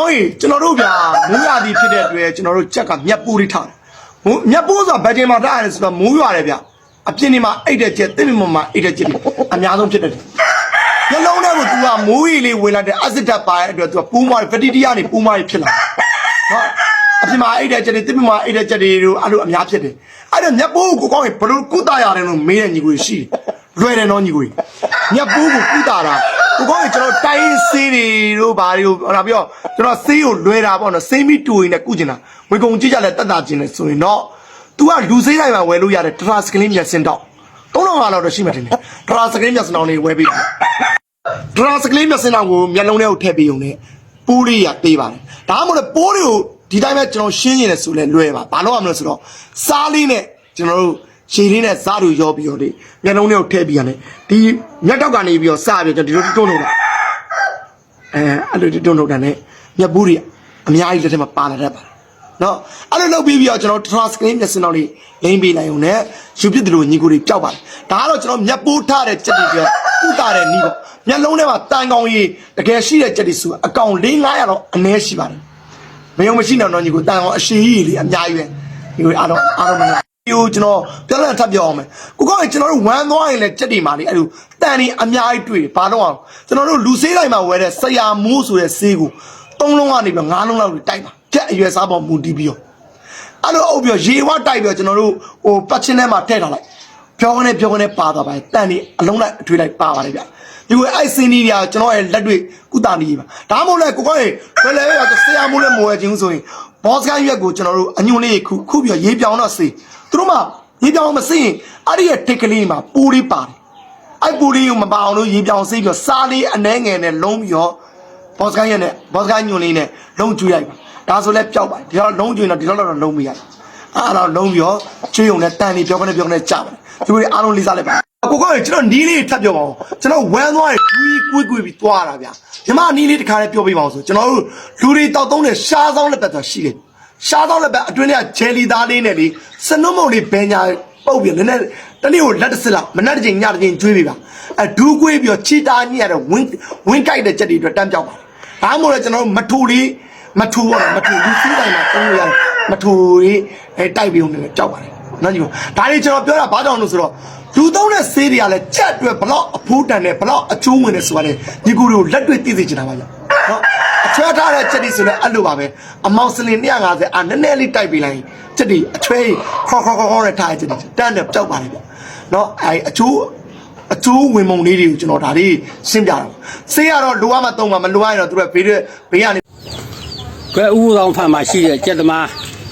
ကောင်းကြီးကျွန်တော်တို့ဗျာမူးရသည်ဖြစ်တဲ့အတွက်ကျွန်တော်တို့ကြက်ကမြက်ပူးလေးထားတယ်မူးမြက်ပူးဆိုတာဘယ်ချိန်မှာထားရတယ်ဆိုတော့မူးရတယ်ဗျအပြင်းနေမှာအိတ်တဲ့ချက်တိမမမှာအိတ်တဲ့ချက်အများဆုံးဖြစ်တယ်ညလုံးထဲကို तू ကမိုးရီလေးဝင်လာတဲ့အစစ်တက်ပါတဲ့အတွက် तू ကပူးမဖတီတီကနေပူးမရီဖြစ်လာနော်အပြင်မှာအိတ်တဲ့ချက်တွေတိမမအိတ်တဲ့ချက်တွေတို့အဲ့လိုအများဖြစ်တယ်အဲ့တော့မြက်ပူးကိုကောင်းကြီးဘလို့ကုသရတယ်လို့မေးတဲ့ညီကိုရှိတယ်လွယ်တယ်နော်ညီကိုမြက်ပူးကိုကုသတာ ကိုကောင်းကြီးကျွန်တော်တိုင်းဆေးတွေတို့ဘာတွေကိုဟောပြီးတော့ကျွန်တော်ဆေးကိုလွယ်တာပေါ့နော်ဆေးမီတူရင်လည်းကုကျင်တာဝေကုံကြည့်ကြလဲတက်တာကျင်တယ်ဆိုရင်တော့ तू ကလူဆေးတိုင်းမှာဝယ်လို့ရတယ်တရာစကလင်းမျက်စင်တော့3000လောက်တော့ရှိမှတင်တယ်တရာစကလင်းမျက်စင်တော့လေးဝယ်ပြီးတယ်တရာစကလင်းမျက်စင်တော့ကိုမျက်လုံးထဲကိုထည့်ပေးုံနဲ့ပိုးလေးရပေးပါတယ်ဒါမှမဟုတ်လေပိုးတွေကိုဒီတိုင်းပဲကျွန်တော်ရှင်းနေတယ်ဆိုလဲလွယ်ပါဘာလို့ရမလဲဆိုတော့စားလေးနဲ့ကျွန်တော်တို့ ရှည်လေးနဲ့စားတို့ရောပြီးတော့ဒီမျက်လုံးထဲကိုထည့်ပြီးရတယ်ဒီမျက်တောက်ကနေပြီးတော့စားပြီးတော့ဒီလိုတွန်းလို့တာအဲအဲ့လိုတွန်းလို့တာနဲ့မျက်ပူးတွေအများကြီးလက်ထက်မှာပါလာတတ်ပါတယ်နော်အဲ့လိုလုပ်ပြီးပြီးတော့ကျွန်တော် transcreen မျက်စင်တော်လေးလိမ့်ပေးလိုက်ုံနဲ့ယူပြစ်တယ်လို့ညီကိုတွေပျောက်ပါတယ်ဒါကတော့ကျွန်တော်မျက်ပိုးထားတဲ့ချက်တွေပြကုတာတဲ့နီးပေါ့မျက်လုံးထဲမှာတန်ကောင်ကြီးတကယ်ရှိတဲ့ချက်တွေဆိုအကောင်၄900တော့အနည်းရှိပါတယ်မယုံမရှိတော့တော့ညီကိုတန်ကောင်အရှိကြီးလေအများကြီးပဲညီကိုအားတော့အားတော့မနာ ဒီကိုကျွန်တော်ပြောလက်ထပ်ပြောအောင်မယ်ကိုကောကျွန်တော်တို့ဝမ်းသွားရင်လည်းချက်တွေမှာလေအဲ့လိုတန်နေအများကြီးတွေ့ဘာလို့အောင်ကျွန်တော်တို့လူဆေးတိုင်းမှာဝယ်တဲ့ဆရာမိုးဆိုတဲ့ဆေးကိုသုံးလုံးကနေပြီးငါးလုံးလောက်တိုက်ပါကြက်အရွယ်စားပေါ်မူတည်ပြီးတော့အဲ့လိုအုပ်ပြီးတော့ရေဝတိုက်ပြီးတော့ကျွန်တော်တို့ဟိုပတ်ချင်းထဲမှာထည့်ထားလိုက်ပြောကနေပြောကနေပါသွားပါတယ်တန်နေအလုံးလိုက်အထွေးလိုက်ပါပါတယ်ဗျဒီကိုအဲ့စင်းကြီးတွေကကျွန်တော်ရဲ့လက်တွေကုတာနေပါဒါမှမဟုတ်လေကိုကောရေဘယ်လဲရဆရာမိုးလည်းမဝယ်ခြင်းဆိုရင် ဘော့စကိုင်းရွက်ကိုကျွန်တော်တို့အညွန်လေးခုခုပြီးတော့ရေပြောင်းတော့စေးသူတို့မှရေပြောင်းမစေးရင်အဲ့ဒီရဲ့ထိတ်ကလေးမှာပူလေးပါတယ်အဲ့ပူလေးကိုမပါအောင်လို့ရေပြောင်းစေးပြီးတော့စားလေးအနှဲငယ်နဲ့လုံးပြီးတော့ဘော့စကိုင်းရွက်နဲ့ဘော့စကိုင်းညွန်လေးနဲ့လုံးကျွေးလိုက်ပါဒါဆိုလဲပျောက်ပါတယ်ဒီတော့လုံးကျွေးတော့ဒီတော့တော့လုံးမရဘူးအားတော့လုံးပြီးတော့ချွေးုံနဲ့တန်နေပြောကနေပြောကနေကြပါတယ်သူတို့အားလုံးလေးစားလိုက်ပါ ကိုကောကျွန်တော်နီးလေးထပ်ပြောပါဦးကျွန်တော်ဝမ်းသွားတယ်ကွီးကွီးကွီးပြီးသွားတာဗျာညီမနီးလေးတခါလေးပြောပြပါအောင်ဆိုကျွန်တော်တို့လူတွေတောက်သုံးတဲ့ရှားဆောင်လက်ပတ်ဆိုရှိတယ်ရှားဆောင်လက်ပတ်အတွင်းထဲကဂျယ်လီသားလေးနဲ့လေစနုံမုံလေးဘဲညာပုတ်ပြီးနည်းနည်းတနေ့ကိုလက်တစ်စစ်လောက်မနေ့တစ်ချိန်ညတစ်ချိန်ကျွေးပြီးပါအဒူးကွေးပြီးတော့ချီတာညရတဲ့ဝင်းဝင်းကြိုက်တဲ့ချက်တွေအတွက်တန်းပြောက်ပါဒါမှမဟုတ်လေကျွန်တော်တို့မထူလေးမထူတော့မထူလူစည်းတိုင်းမှာသုံးလို့ရတယ်မထူရေးအဲတိုက်ပြီးုံနဲ့ကြောက်ပါတယ်နော်ညီမဒါလေးကျွန်တော်ပြောတာဘာကြောင့်လို့ဆိုတော့ လူသုံးတဲ့ဆေးတွေကလည်းကြက်အတွက်ဘလောက်အဖိုးတန်တယ်ဘလောက်အကျိုးဝင်တယ်ဆိုတာလေညီကိုတွေကိုလက်တွေ့သိသိချင်တာပါဗျနော်အချွဲထားတဲ့ချက်တွေဆိုလည်းအဲ့လိုပါပဲအမောင်စလင်150အာနည်းနည်းလေးတိုက်ပြီးလိုက်ရင်ချက်တွေအချွဲခေါခေါခေါခေါနဲ့ထားတဲ့ချက်တွေတန်းတယ်ကြောက်ပါတယ်ဗျနော်အဲအကျိုးအကျိုးဝင်မုံလေးတွေကိုကျွန်တော်ဒါလေးရှင်းပြတာဆေးကတော့လိုအပ်မှသုံးမှာမလိုအပ်ရင်တော့သူတို့ဘေးဘေးကနေကဲဥပဒေဖန်မှာရှိတဲ့ကြက်သမား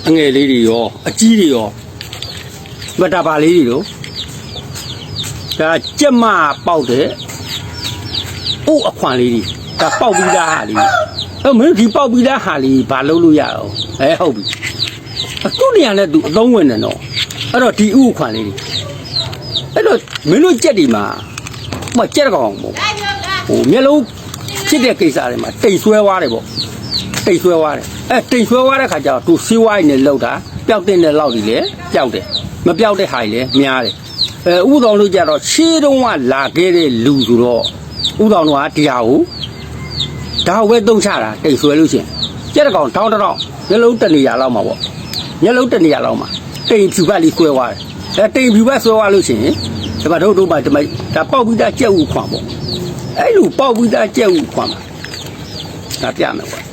အငယ်လေးတွေရောအကြီးတွေရောမတပါလေးတွေတို့ ဒါကြက်မပေါက်တဲ့ဥအခွန်လေးတွေဒါပေါက်ပြီးသားဟာလေးအဲမင်းဒီပေါက်ပြီးသားဟာလေးဘာလုပ်လို့ရအောင်အဲဟုတ်ပြီအခုနေရာနဲ့သူအသုံးဝင်တယ်နော်အဲ့တော့ဒီဥအခွန်လေးတွေအဲ့တော့မင်းတို့ကြက်တွေမှာဟိုမှာကြက်ကောင်ပေါ့ဟိုမျက်လုံးဖြစ်တဲ့ကိစ္စတွေမှာတိတ်ဆွဲသွားတယ်ပေါ့တိတ်ဆွဲသွားတယ်အဲတိတ်ဆွဲသွားတဲ့ခါကျတော့သူစီးဝိုင်းနဲ့လောက်တာပျောက်တဲ့နဲ့လောက်ကြီးလေပျောက်တယ် မပျောက်တဲ့ဟာကြီးလေများတယ်အဲဥတော်လို့ကြတော့ရှေးတုန်းကလာခဲ့တဲ့လူဆိုတော့ဥတော်တို့ကဒီဟာကိုဒါဝဲတုံးချတာတိတ်ဆွဲလို့ရှရင်ကြက်တကောင်တောင်းတောင်းမျက်လုံးတစ်နေရာလောက်မှာပေါ့မျက်လုံးတစ်နေရာလောက်မှာတိတ်ဖြူပတ်လေးဆွဲသွားတယ်အဲတိတ်ဖြူပတ်ဆွဲသွားလို့ရှရင်ဒီမှာတို့တို့မှဒီမှာဒါပေါက်ပြီးသားကြက်ဥခွန်ပေါ့အဲ့လိုပေါက်ပြီးသားကြက်ဥခွန်မှာဒါပြမယ်ပေါ့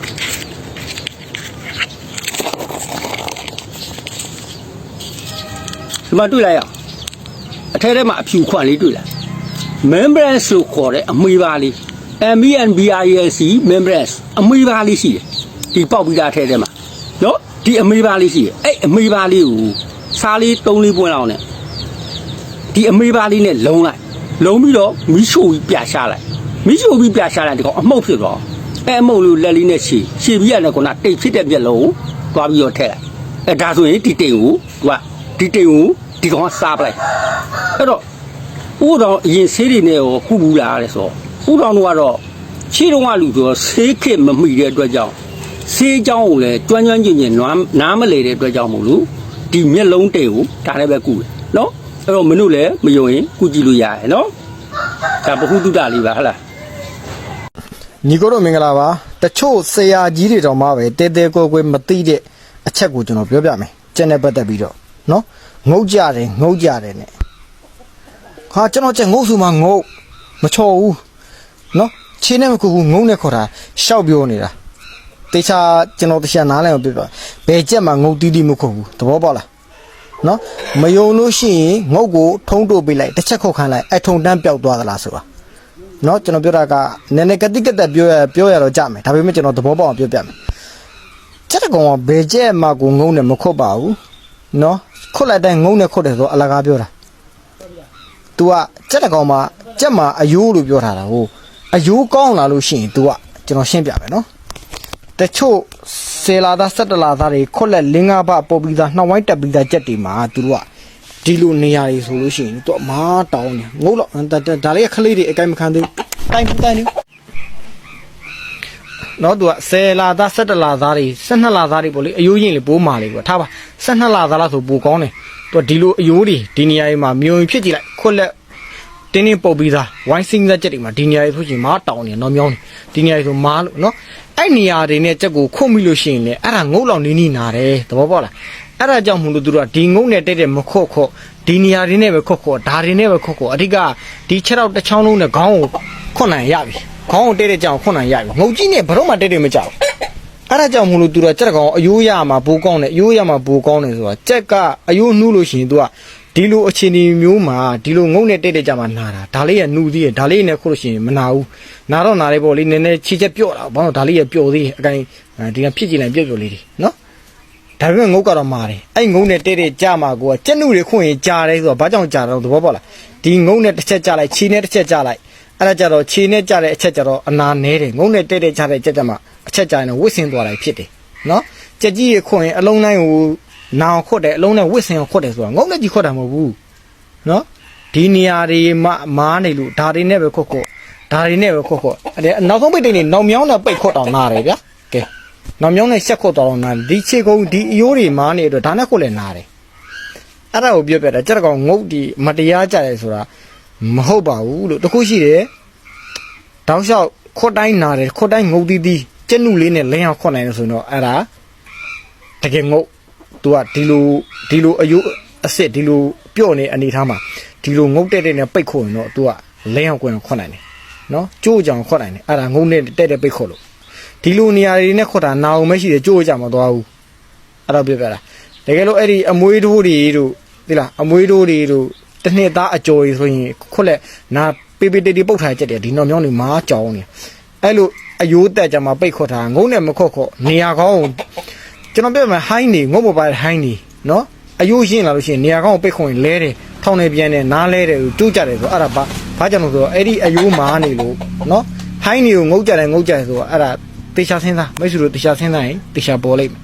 ဒီမှာတွေ့လိုက်ရအောင်အထဲထဲမှာအဖြူခွန်လေးတွေ့လား membrane ဆိုခေါ်တဲ့အမွေပါလေး MENBREC membrane အမွေပါလေးရှိတယ်ဒီပေါက်ပြီးသားအထဲထဲမှာနော်ဒီအမွေပါလေးရှိတယ်အဲ့အမွေပါလေးကိုစားလေး၃လေးပွင့်လောက်နဲ့ဒီအမွေပါလေးနဲ့လုံလိုက်လုံပြီးတော့မီးရှို့ပြီးပြရှာလိုက်မီးရှို့ပြီးပြရှာလိုက်ဒီကောင်အမှုတ်ဖြစ်သွားအဲ့အမှုတ်လေးကိုလက်လေးနဲ့ရှည်ရှည်ပြီးရတယ်ကောတိတ်ဖြစ်တဲ့မျက်လုံးကိုသွားပြီးတော့ထည့်လိုက်အဲဒါဆိုရင်ဒီတိမ်ကိုသူကဒီတိမ်ကို ဒီကောင်ကစားပလိုက်အဲ့တော့ဥတော်အရင်ဆေးတွေနဲ့ရောကုဘူးလားတဲ့ဆိုဥတော်တို့ကတော့ခြေတုံးကလူဆိုတော့ဆေးခစ်မမိတဲ့အတွက်ကြောင့်ဆေးเจ้าကိုလည်းကျွမ်းကျွမ်းကျင်ကျင်နွားနားမလေတဲ့အတွက်ကြောင့်မို့လို့ဒီမျက်လုံးတိမ်ကိုဒါလည်းပဲကုတယ်နော်အဲ့တော့မင်းတို့လည်းမယုံရင်ကုကြည့်လို့ရတယ်နော်ဒါဘ ഹു တုတလေးပါဟဟလား ညီကိုတို့မင်္ဂလာပါတချို့ဆရာကြီးတွေတော်မှပဲတဲတဲကိုကိုမသိတဲ့အချက်ကိုကျွန်တော်ပြောပြမယ်ကျန်တဲ့ပတ်သက်ပြီးတော့နော် ငုတ်ကြတယ်ငုတ်ကြတယ်နဲ့ဟာကျွန်တော်ကျငုတ်စုမှာငုတ်မချော်ဘူးနော်ခြေနဲ့မကူဘူးငုံနဲ့ခေါ်တာရှောက်ပြောနေတာတေချာကျွန်တော်တခြားနားလည်မပြပါဘယ်ချက်မှငုံတီးတီးမခုတ်ဘူးသဘောပေါက်လားနော်မယုံလို့ရှိရင်ငုတ်ကိုထုံးတို့ပေးလိုက်တစ်ချက်ခုတ်ခိုင်းလိုက်အထုံတန်းပျောက်သွားသလားဆိုတာနော်ကျွန်တော်ပြောတာကနည်းနည်းကတိကတက်ပြောရပြောရတော့ကြမယ်ဒါပေမဲ့ကျွန်တော်သဘောပေါက်အောင်ပြောပြမယ်ချက်တကောင်ကဘယ်ချက်မှကိုငုံနဲ့မခုတ်ပါဘူးနော် ခွတ်လိုက်တိုင်းငုံနဲ့ခွတ်တယ်ဆိုတော့အလကားပြောတာ။ तू ကကြက်တကောင်မှာကြက်မှာအယိုးလို့ပြောထားတာဟုတ်အယိုးကောင်းလာလို့ရှိရင် तू ကကျွန်တော်ရှင်းပြမယ်နော်။တချို့ဆယ်လာသား၁၇လာသားတွေခွတ်လက်၄၅ဘပေါ်ပြီးသားနှောင်းဝိုင်းတက်ပြီးသားကြက်တွေမှာ तू ကဒီလိုနေရာတွေဆိုလို့ရှိရင် तू ကမားတောင်းနေငုံတော့ဒါလေးကခလေးတွေအကြိုက်မခံသေးဘူး။တိုင်းတိုင်းနေ နော်သူက10လာသား17လာသားတွေ12လာသားတွေပေါ့လေအယိုးရင်လေပိုးမာလေကွာထားပါ12လာသားလားဆိုပိုကောင်းတယ်သူကဒီလိုအယိုးတွေဒီနေရာတွေမှာမြုံဖြစ်ကြည့်လိုက်ခွက်လက်တင်းတင်းပုတ်ပြီးသားဝိုင်းစင်းသက်ချက်တွေမှာဒီနေရာတွေဆိုရှင်မားတောင်းနေနော်မြောင်းနေဒီနေရာတွေဆိုမားလို့နော်အဲ့နေရာတွေနဲ့ချက်ကိုခုတ်မိလို့ရှိရင်လေအဲ့ဒါငုတ်လောင်နေနေနာတယ်သဘောပေါက်လားအဲ့ဒါကြောင့်မလို့သူတို့ကဒီငုတ်နဲ့တက်တဲ့မခုတ်ခုတ်ဒီနေရာတွေနဲ့ပဲခုတ်ခုတ်ဒါတွေနဲ့ပဲခုတ်ခုတ်အဓိကဒီခြေထောက်တစ်ချောင်းလုံးနဲ့ခေါင်းကိုခွတ်နိုင်ရပြီ ခေါင်းကိုတက်တဲ့ကြောင်ခွတ်နိုင်ရပြီငုတ်ကြီးနဲ့ဘယ်တော့မှတက်တယ်မကြောက်အဲ့ဒါကြောင့်မလို့သူကကြက်ကောင်အယိုးရမှာဘိုးကောင်းတယ်အယိုးရမှာဘိုးကောင်းတယ်ဆိုတာကြက်ကအယိုးနှူးလို့ရှိရင်သူကဒီလိုအခြေအနေမျိုးမှာဒီလိုငုံနဲ့တိတ်တိတ်ကြမှာနာတာဒါလေးကနှူးသေးတယ်ဒါလေးနဲ့ခုလို့ရှိရင်မနာဘူးနာတော့နာလေးပေါ့လေနည်းနည်းခြေချက်ပြော့တာဘာလို့ဒါလေးကပျော်သေးတယ်အကိုင်ဒီကဖြစ်ကြည့်လိုက်ပျော့ပျော်လေးတွေနော်ဒါပေမဲ့ငုတ်ကတော့မာတယ်အဲ့ငုံနဲ့တိတ်တိတ်ကြမှာကိုကကြက်နှုတွေခွင့်ရင်ကြာတယ်ဆိုတော့ဘာကြောင့်ကြာတော့သဘောပေါက်လားဒီငုံနဲ့တစ်ချက်ကြာလိုက်ခြေနဲ့တစ်ချက်ကြာလိုက် အဲ့ဒါကြတော့ခြေနဲ့ကြာတဲ့အချက်ကြတော့အနာနဲတယ်ငုံနဲ့တိတ်တိတ်ကြာတဲ့ကြက်ကြမှာအချက်ကြာရင်တော့ဝစ်စင်သွားတာဖြစ်တယ်နော်ကြက်ကြီးရခွင့်ရင်အလုံးတိုင်းကိုနာအောင်ခွတ်တယ်အလုံးနဲ့ဝစ်စင်အောင်ခွတ်တယ်ဆိုတာငုံနဲ့ကြီးခွတ်တာမဟုတ်ဘူးနော်ဒီနေရာတွေမှာမားနေလို့ဒါတွေနဲ့ပဲခုတ်ခုတ်ဒါတွေနဲ့ပဲခုတ်ခုတ်အဲ့ဒါနောက်ဆုံးပိတ်တိတ်နေနောက်မြောင်းနဲ့ပိတ်ခုတ်တောင်နာတယ်ဗျာကဲနောက်မြောင်းနဲ့ရှက်ခုတ်တောင်နာတယ်ဒီခြေကုံဒီအယိုးတွေမားနေတော့ဒါနဲ့ခုတ်လည်းနာတယ်အဲ့ဒါကိုပြောပြတာကြက်ကောင်ငုတ်ဒီမတရားကြတယ်ဆိုတာ မဟုတ်ပါဘူးလို့တခုရှိတယ်တောက်လျှောက်ခွတ်တိုင်းနာတယ်ခွတ်တိုင်းငုတ်တီးတီးကျက်နုလေးနဲ့လင်းအောင်ခွတ်နိုင်တယ်ဆိုတော့အဲ့ဒါတကယ်ငုတ် तू ကဒီလိုဒီလိုအယိုးအစ်စ်ဒီလိုပြော့နေအနေထားမှာဒီလိုငုတ်တက်တဲ့နဲ့ပိတ်ခုတ်ရင်တော့ तू ကလဲအောင်ကွင်ခွတ်နိုင်တယ်နော်ကြိုးကြောင်ခွတ်နိုင်တယ်အဲ့ဒါငုတ်နဲ့တက်တဲ့ပိတ်ခုတ်လို့ဒီလိုနေရာတွေနဲ့ခွတ်တာနာအောင်မရှိတယ်ကြိုးကြမသွားဘူးအဲ့တော့ပြောပြတာတကယ်လို့အဲ့ဒီအမွေးတိုးတွေတို့ဒီလားအမွေးတိုးတွေတို့ တစ်နှစ်သားအကျော်ကြီးဆိုရင်ခွတ်လက်နာပေပေတေတေပုတ်ထားကြတယ်ဒီနော်မြောင်းတွေမားကြောင်နေအဲ့လိုအယိုးတက်ကြမှာပိတ်ခွတ်တာငုံနဲ့မခွတ်ခွတ်နေရာကောင်းကျွန်တော်ပြောမှာဟိုင်းနေငုတ်မပါတဲ့ဟိုင်းနေနော်အယိုးရှင်းလာလို့ရှိရင်နေရာကောင်းကိုပိတ်ခွင်လဲတယ်ထောင်းနေပြန်တယ်နားလဲတယ်ကျိုးကြတယ်ဆိုအဲ့ဒါဘာဘာကြောင့်လို့ဆိုတော့အဲ့ဒီအယိုးမာနေလို့နော်ဟိုင်းနေကိုငုတ်ကြတယ်ငုတ်ကြတယ်ဆိုတော့အဲ့ဒါတေချာဆင်းသားမိတ်ဆွေတို့တေချာဆင်းသားရင်တေချာပေါ်လိုက်မယ်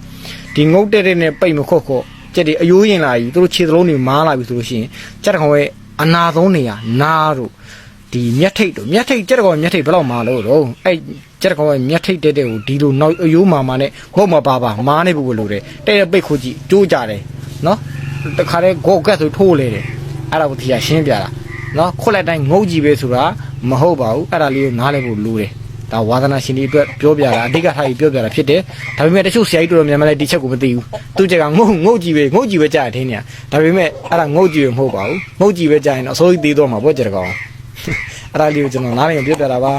ဒီငုတ်တဲ့တဲ့နဲ့ပိတ်မခွတ်ခွတ် ကြက်ဒီအယိုးရင်လာပြီသူတို့ခြေသလုံးတွေမားလာပြီဆိုလို့ရှိရင်ကြက်တကောင်ရဲ့အနာဆုံးနေရာနားတို့ဒီမျက်ထိတ်တို့မျက်ထိတ်ကြက်တကောင်မျက်ထိတ်ဘယ်လောက်မာလို့တော့အဲ့ကြက်တကောင်ရဲ့မျက်ထိတ်တဲ့တဲ့ကိုဒီလိုနောက်အယိုးမာမာနဲ့ငုတ်မပါပါမားနေဖို့လို့တယ်တဲ့တဲ့ပိတ်ခုကြည့်ကျိုးကြတယ်နော်တခါတည်းဂေါက်ကတ်ဆိုထိုးလေတယ်အဲ့ဒါကိုဒီကရှင်းပြတာနော်ခွက်လက်တိုင်းငုတ်ကြည့်ပဲဆိုတာမဟုတ်ပါဘူးအဲ့ဒါလေးကိုနားလည်ဖို့လိုတယ် ဒါဝါသနာရှင်တွေအတွက်ပြောပြတာအဓိကထားပြီးပြောပြတာဖြစ်တယ်ဒါပေမဲ့တချို့ဆရာကြီးတို့များများလည်းဒီချက်ကိုမသိဘူးသူချက်ကငုတ်ငုတ်ကြည့်ပဲငုတ်ကြည့်ပဲကြားတယ်ထင်းနေဒါပေမဲ့အဲ့ဒါငုတ်ကြည့်ပဲမဟုတ်ပါဘူးငုတ်ကြည့်ပဲကြားရင်တော့အစိုးရသေးတော့မှာပေါ့ကြက်ကောင်အဲ့ဒါလေးကိုကျွန်တော်နားလည်ပြောပြတာပါ